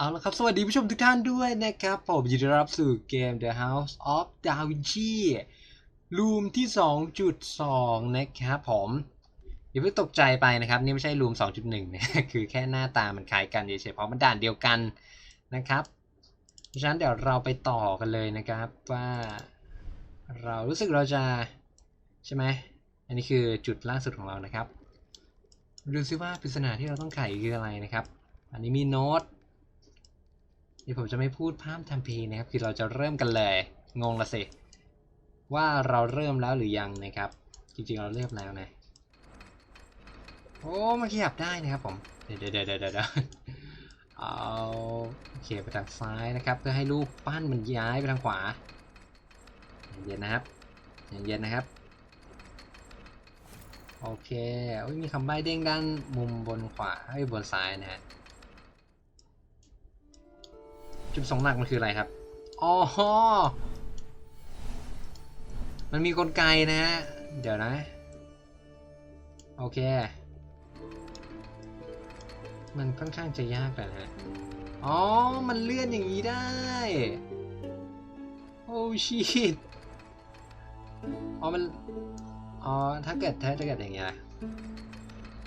เอาละครับ สวัสดีผู้ชมทุกท่านด้วยนะครับ ผมยินดีรับสู่เกม The House of Da Vinci รูมที่ 2.2 นะครับผมอย่าเพิ่งตกใจไปนะครับ นี่ไม่ใช่รูม 2.1 นะ คือแค่หน้าตามันคล้ายกันเฉยๆเพราะมันด่านเดียวกันนะครับเพราะฉะนั้นเดี๋ยวเราไปต่อกันเลยนะครับว่าเรารู้สึกเราจะใช่ไหมอันนี้คือจุดล่าสุดของเรานะครับดูซิว่าปริศนาที่เราต้องไขคืออะไรนะครับ อันนี้มีโน้ต เดี๋ยวผมจะไม่พูดพร่ำทำเพลงนะครับ คือเราจะเริ่มกันเลย งงละสิ ว่าเราเริ่มแล้วหรือยังนะครับ จริงๆเราเริ่มแล้วนะ โอ้มันขยับได้นะครับผม เดี๋ยวเดี๋ยวเดี๋ยวเดี๋ยวเอาโอเคไปทางซ้ายนะครับ เพื่อให้รูปปั้นมันย้ายไปทางขวา เย็นนะครับเย็นนะครับ โอเคอุ๊ยมีคำใบ้เด้งด้านมุมบนขวาให้บนซ้ายนะฮะ จุดสองหลักมันคืออะไรครับ อ๋อ มันมีกลไกนะฮะเดี๋ยวนะ โอเค มันค่อนข้างจะยากแต่นะฮะอ๋อ มันเลื่อนอย่างนี้ได้ โอ้ชิตอ๋อ มัน อ๋อ ถ้าเกิดถ้าเกิดอย่างเงี้ย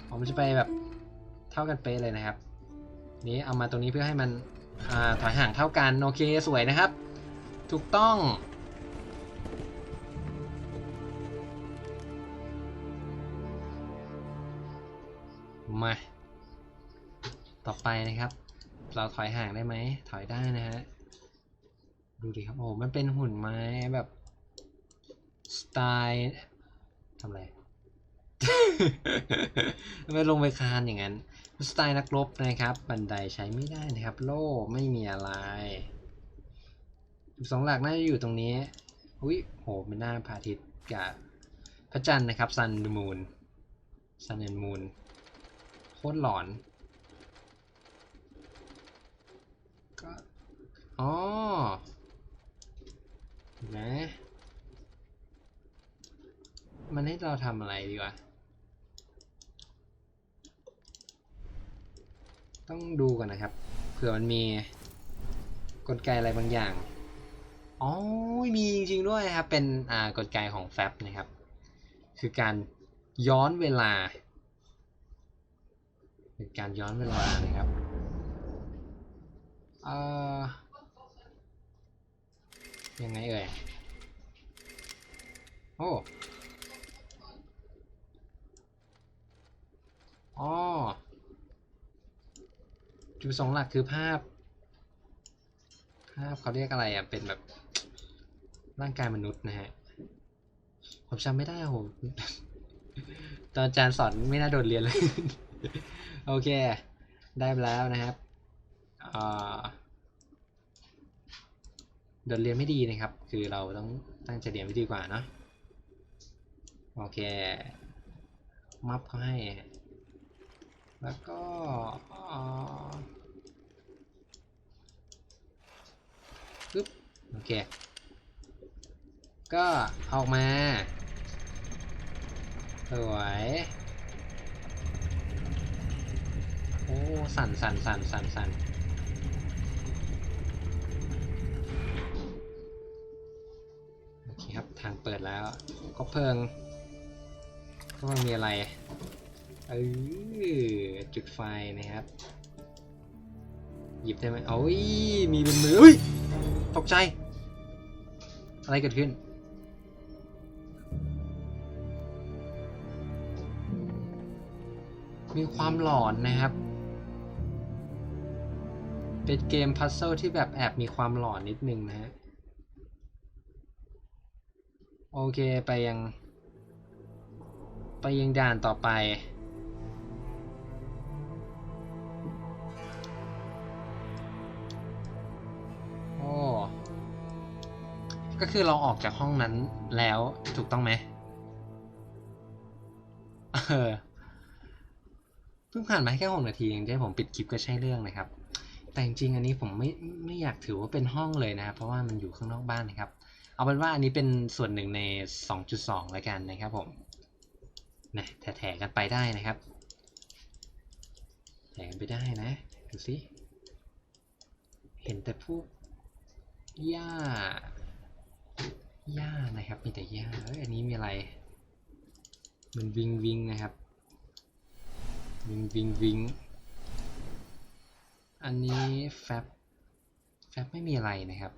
อ๋อมันจะไปแบบเท่ากันเป๊ะเลยนะครับ นี้เอามาตรงนี้เพื่อให้มัน ถอยห่างเท่ากัน โอเค สวยนะครับ ถูกต้อง มา ต่อไปนะครับ เราถอยห่างได้ไหม ถอยได้นะฮะ ดูดิครับ โอ้มันเป็นหุ่นไม้แบบ สไตล์ทำอะไร ไม่ลงไปคานอย่างนั้น สไตล์นักรบนะครับ บันไดใช้ไม่ได้นะครับ โล่ไม่มีอะไรสองหลักน่าจะอยู่ตรงนี้อุ้ยโหเป็นหน้าพระอาทิตย์กับพระจันทร์นะครับ Sun and Moon Sun and Moon โคตรหลอนก็อ๋อนไหมมันให้เราทำอะไรดีวะ ต้องดูก่อนนะครับ เผื่อมันมีกลไกอะไรบางอย่าง อ๋อ มีจริงด้วยครับ เป็นอ่ากลไกของแฟบนะครับ คือการย้อนเวลา เป็นการย้อนเวลานะครับเอ่อยังไงเอ่ย โอ้อ๋อ จุดประสงค์หลักคือภาพ ภาพเขาเรียกอะไรอะ เป็นแบบร่างกายมนุษย์นะฮะ ผมจำไม่ได้โหตอนอาจารย์สอนไม่น่าโดดเรียนเลย โอเค ได้แล้วนะครับโดดเรียนไม่ดีนะครับ คือเราต้องตั้งใจเรียนไว้ดีกว่าเนอะโอเค มับเขาให้ แล้วก็ปึ๊บโอเค ก็ออกมา สวย โอ้ สั่นสั่นสั่นสั่นสั่นโอเคครับ ทางเปิดแล้วก็เพลิงก็มันมีอะไร ออจุดไฟนะครับ หยิบได้ไหมโอ้ยมีเป็นมืออุ้ยตกใจ อะไรเกิดขึ้น มีความหลอนนะครับ เป็นเกมพัซเซิลที่แบบแอบมีความหลอนนิดนึงนะฮะ โอเคไปยัง ไปยังด่านต่อไป ก็คือเราออกจากห้องนั้นแล้วถูกต้องไหมเออเพิ่งผ่านมาแค่หกนาทีเองที่ผมปิดคลิปก็ใช่เรื่องนะครับ แต่จริงๆอันนี้ผมไม่ไม่อยากถือว่าเป็นห้องเลยนะครับเพราะว่ามันอยู่ข้างนอกบ้านนะครับ เอาเป็นว่าอันนี้เป็นส่วนหนึ่งใน 2.2แล้วกันนะครับผมนะแถๆกันไปได้นะครับแถกันไปได้นะดูสิเห็นแต่พวก หญ้าหญ้านะครับมีแต่หญ้าเอ้ยอันนี้มีอะไร มันวิงวิงนะครับ วิงวิงวิงอันนี้แฟบแฟบไม่มีอะไรนะครับ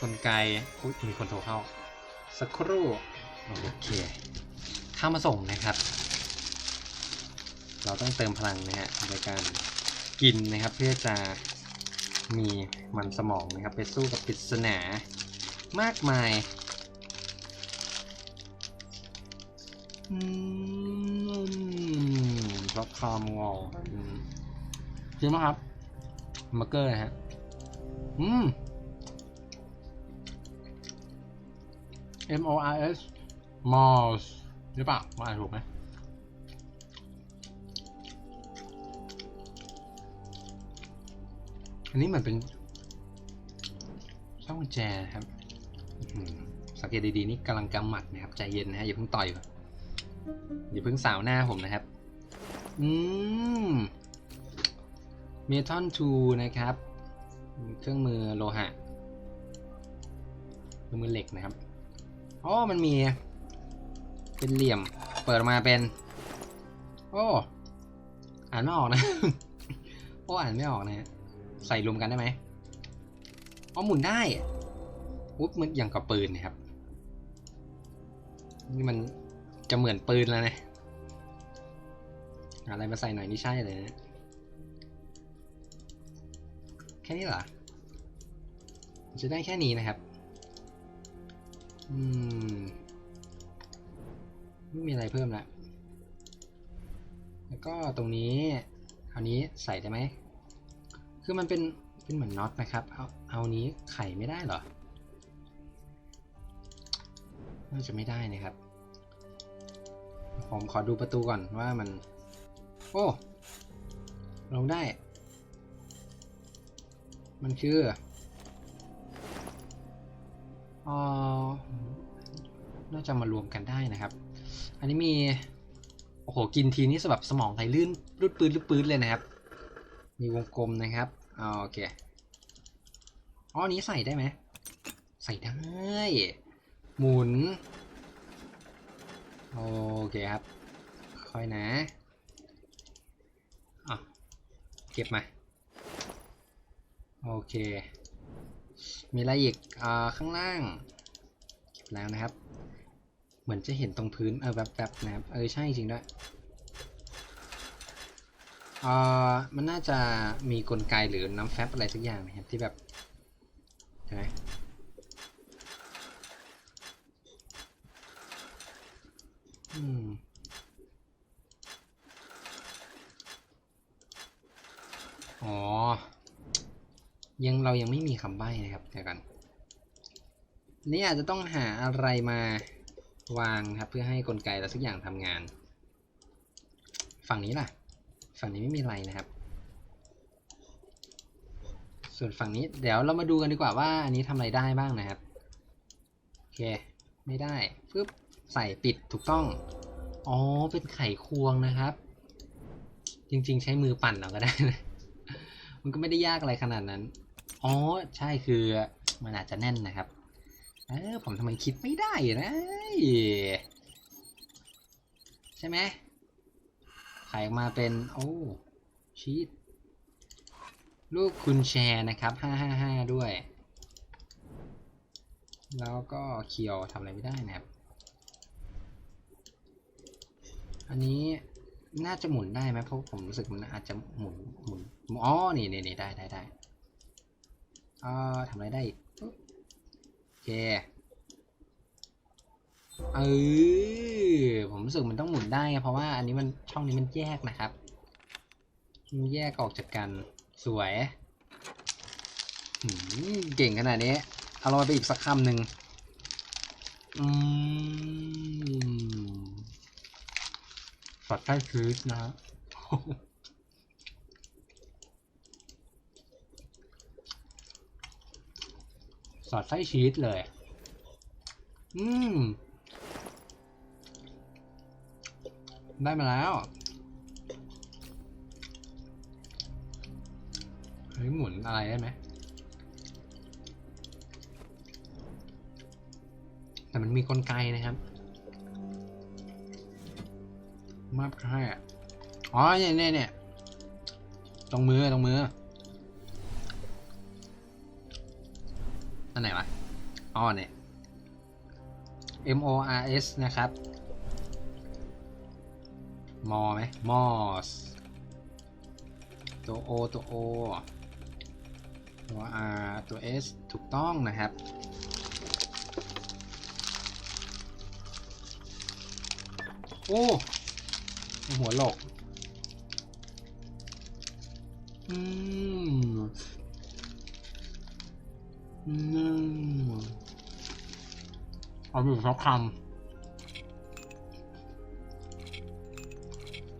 กลไกอุ๊ยมีคนโทรเข้า สักครู่ โอเค เข้ามาส่งนะครับ เราต้องเติมพลังนะฮะโดยการกินนะครับเพื่อจะ มีมันสมองนะครับไปสู้กับปริศนามากมายอืมเพราะคอมงออืมจริงไหมครับมาเกอร์นะฮะ อืม M O R S Mars หรือเปล่าว่าถูกไหม อันนี้เหมือนเป็นช่องกุญแจนะครับสังเกตดีๆนี่กำลังกำหมัดนะครับใจเย็นนะฮะอย่าเพิ่งต่อยอนอย่าเพิ่งสาวหน้าผมนะครับ อืมเมทัลทูนะครับ เครื่องมือโลหะเครื่องมือเหล็กนะครับอ๋อมันมีเป็นเหลี่ยมเปิดมาเป็น โอ้อ่านไม่ออกนะ โอ้อ่านไม่ออกนะฮะ ใส่รวมกันได้ไหมอ๋อหมุนได้อุ๊บมันอย่างกับปืนนะครับ นี่มันจะเหมือนปืนแล้วนะอะไรมาใส่หน่อยนี่ใช่เลยนะแค่นี้เหรอจะได้แค่นี้นะครับ อืม ไม่มีอะไรเพิ่มละ แล้วก็ตรงนี้ คราวนี้ใส่ได้ไหม คือมันเป็นเป็นเหมือนน็อตนะครับเอาเอานี้ไขไม่ได้เหรอน่าจะไม่ได้นะครับ ผมขอดูประตูก่อนว่ามัน โอ้ลงได้ มันคือออน่าจะมารวมกันได้นะครับ อันนี้มี โอ้โห กินทีนี้สแบบสมองไหลลื่นรุดปืนรุดปืนเลยนะครับ มีวงกลมนะครับอ่าโอเคอ๋อนนี้ใส่ได้ไหมใส่ได้ หมุน โอเคครับ ค่อยนะอะเก็บมา โอเค มีอะไรอีกอ่าข้างล่าง เก็บแล้วนะครับ เหมือนจะเห็นตรงพื้น เออแบบๆนะครับ เออ ใช่จริงด้วย อ่ามันน่าจะมีกลไกหรือน้ำแฟบอะไรสักอย่างนะครับที่แบบใช่ไหมอืมอ๋อ ยังเรายังไม่มีคำใบ้นะครับเดี๋ยวกัน นี่อาจจะต้องหาอะไรมาวางครับ เพื่อให้กลไกอะไรสักอย่างทำงาน ฝั่งนี้ล่ะ ฝั่งนี้ไม่มีอะไรนะครับ ส่วนฝั่งนี้เดี๋ยวเรามาดูกันดีกว่าว่าอันนี้ทำอะไรได้บ้างนะครับ โอเค ไม่ได้ปึ๊บใส่ปิดถูกต้อง อ๋อ เป็นไขควงนะครับ จริงๆ ใช้มือปั่นเอาก็ได้นะ มันก็ไม่ได้ยากอะไรขนาดนั้น อ๋อ ใช่คือมันอาจจะแน่นนะครับ เออผมทำไมคิดไม่ได้นะ ใช่ไหม ไขออกมาเป็น โอ้ชีตลูกคุณแชร์นะครับ555ด้วย แล้วก็เคียวทำอะไรไม่ได้นะครับ อันนี้น่าจะหมุนได้ไหมเพราะผมรู้สึกมันอาจจะหมุนหมุนอ๋อนี่นี่นี่ได้ได้ได้อ่าทำอะไรได้อโอเค เออผมรู้สึกมันต้องหมุนได้เพราะว่าอันนี้มันช่องนี้มันแยกนะครับมันแยกออกจากกันสวยเก่งขนาดนี้เอาลงไปอีกสักคำหนึ่งอืมสอดใต้คืสนะฮะสอดไส้ชีสเลย อืม ได้มาแล้ว เฮ้ยหมุนอะไรได้ไหม แต่มันมีกลไกนะครับ มาบให้อะอ๋อ เนี่ยเนี่ยเนี่ยตรงมือตรงมือ อันไหนวะ อ๋อเนี่ย M O R S นะครับ มอไหมมอสตัว O ตัว O ตัว R ตัว S ถูกต้องนะครับ โอ้ หัวโหลกอืมอืมเอาอยู่สักคำ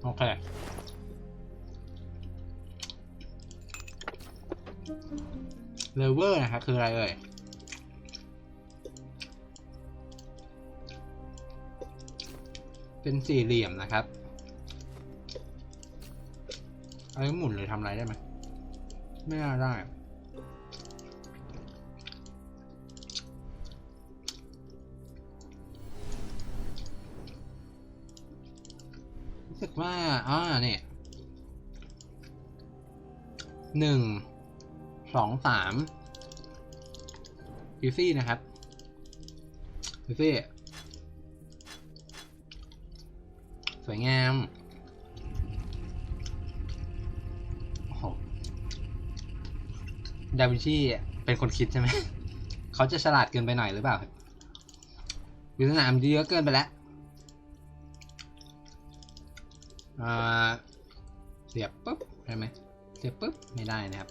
โอเคเลเวอร์นะครับคืออะไรเอ่ยเป็นสี่เหลี่ยมนะครับเอาไว้หมุนหรือทำอะไรได้ไหม ไม่น่าได้ ว่าอ่าเนี่ยหนึ่งสองสามฟิฟี่นะครับฟิฟี่สวยงามโอ้โหดาวินชีเป็นคนคิดใช่ไหม เขาจะฉลาดเกินไปหน่อยหรือเปล่าอยู่สนามเยอะเกินไปแล้ว เสียบปุ๊บได้ไหมเสียบปุ๊บไม่ได้นะครับ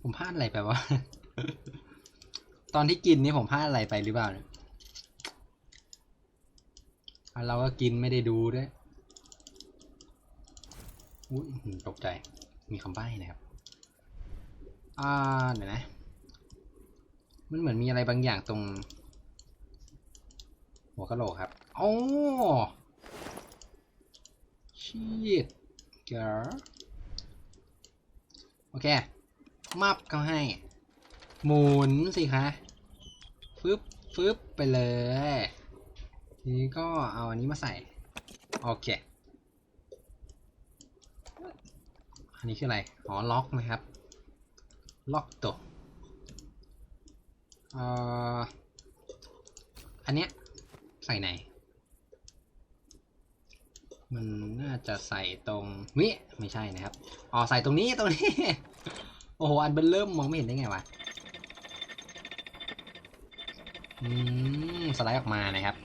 ผมพลาดอะไรไปวะ ตอนที่กินนี่ผมพลาดอะไรไปหรือเปล่าเนี่ยเราก็กินไม่ได้ดูด้วยอุ้ยตกใจ มีคำใบ้นะครับ อ่า เดี๋ยวนะ มันเหมือนมีอะไรบางอย่างตรง หัวกะโหลกครับ โอ้ชีตเกอร์โอเค มับก็ให้ หมุนสิคะฟึบฟึบไปเลย ทีนี้ก็เอาอันนี้มาใส่ โอเค อันนี้คืออะไร อ๋อ ล็อกนะครับ ล็อกตัวอ่ออันเนี้ยใส่ไหน มันน่าจะใส่ตรงนี้ไม่ใช่นะครับอ๋อใส่ตรงนี้ตรงนี้ โอ้โห อันเบนเริ่มมองไม่เห็นได้ไงวะอืมสไลด์ออกมานะครับ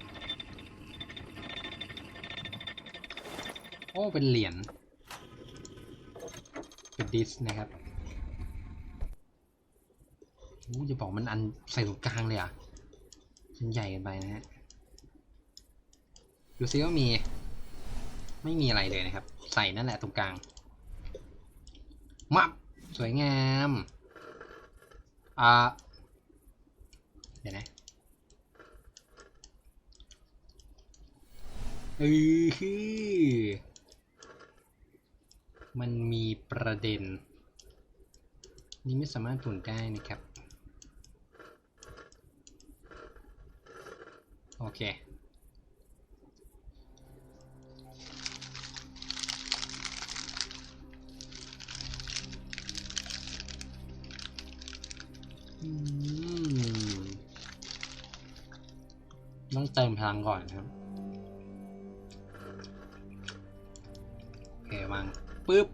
โอ้ เป็นเหรียญเป็นดิสนะครับโอ้จะบอกมันอันใส่ตรงกลางเลยอะมันใหญ่กันไปนะฮะ ดูซิว่ามี ไม่มีอะไรเลยนะครับ ใส่นั่นแหละตรงกลางมับสวยงามอ่าเดี๋ยวนะเออฮมันมีประเด็น นี่ไม่สามารถหมุนได้นะครับ โอเค ต้องเติมพลังก่อนครับ โอเควางปึ๊บ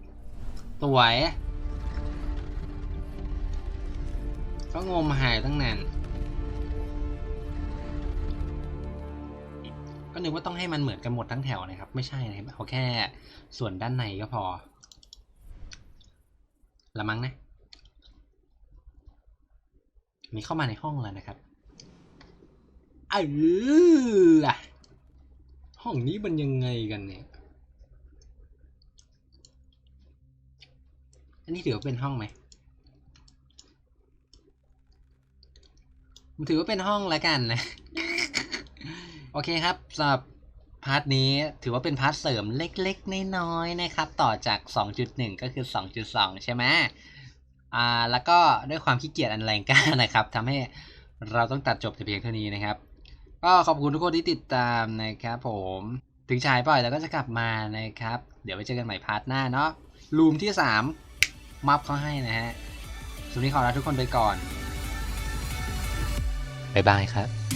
สวยก็งมหายตั้งนาน ก็นึกว่าต้องให้มันเหมือนกันหมดทั้งแถวนะครับ ไม่ใช่นะครับเอาแค่ส่วนด้านในก็พอ ละมั้งนะ มีเข้ามาในห้องแล้วนะครับเออล่ะ ห้องนี้มันยังไงกันเนี่ย อันนี้ถือว่าเป็นห้องไหมมันถือว่าเป็นห้องแล้วกันนะ โอเคครับสำหรับพาร์ทนี้ถือว่าเป็นพาร์ทเสริมเล็กๆ น้อยๆ นะครับ ต่อจาก 2.1 ก็คือ 2.2 ใช่ไหม อ่าแล้วก็ด้วยความขี้เกียจอันแรงกล้านะครับทำให้เราต้องตัดจบแต่เพียงเท่านี้นะครับ ก็ขอบคุณทุกคนที่ติดตามนะครับผมถึงฉายปล่อยแล้วก็จะกลับมานะครับ เดี๋ยวไปเจอกันใหม่พาร์ทหน้าเนาะลูมที่ 3 มับเขาให้นะฮะสุดที่ขอลาทุกคนไปก่อน บ๊ายบายครับ